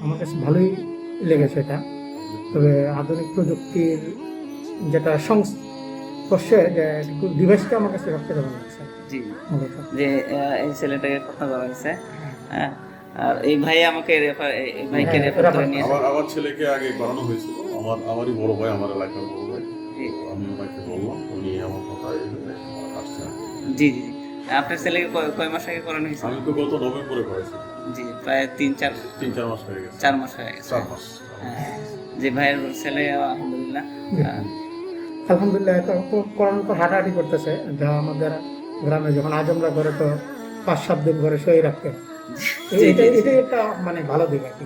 আমার কাছে ভালোই লেগেছে এটা। তবে আধুনিক প্রযুক্তির যেটা সংস্পর্শে যে ডিভাইসটা আমার কাছে সবচেয়ে ভালো লাগছে। জি। যে এই ছেলেটাকে কথা বলা হয়েছে। হ্যাঁ। আর এই ভাই আমাকে রেফার এই ভাইকে হ্যাঁ, রেফার করে নিয়েছে। আমার আমার ছেলেকে আগে করানো হয়েছিল। আমার আমারই বড় ভাই আমার এলাকার বড় ভাই। আমি ওনাকে বললাম উনি আমার কথা জি জি জি। আপনার ছেলেকে কয়- কয় মাস আগে করানো হয়েছে? আমি তো গত নভেম্বরে করেছি জি প্রায় তিন চার তিন চার মাস হয়ে গেছে। চার মাস হয়ে গেছে। চার মাস। হ্যাঁ, যে ভাইয়ের ছেলে আলহামদুলিল্লাহ। আলহামদুলিল্লাহ তো করানোর পর হাঁটাহাঁটি করতেছে। যা আমাদের গ্রামে যখন আজমরা করে তো পাঁচ সাত দিন ঘরে শুয়ে রাখতে। এটাই একটা মানে ভালো দিক আর কি।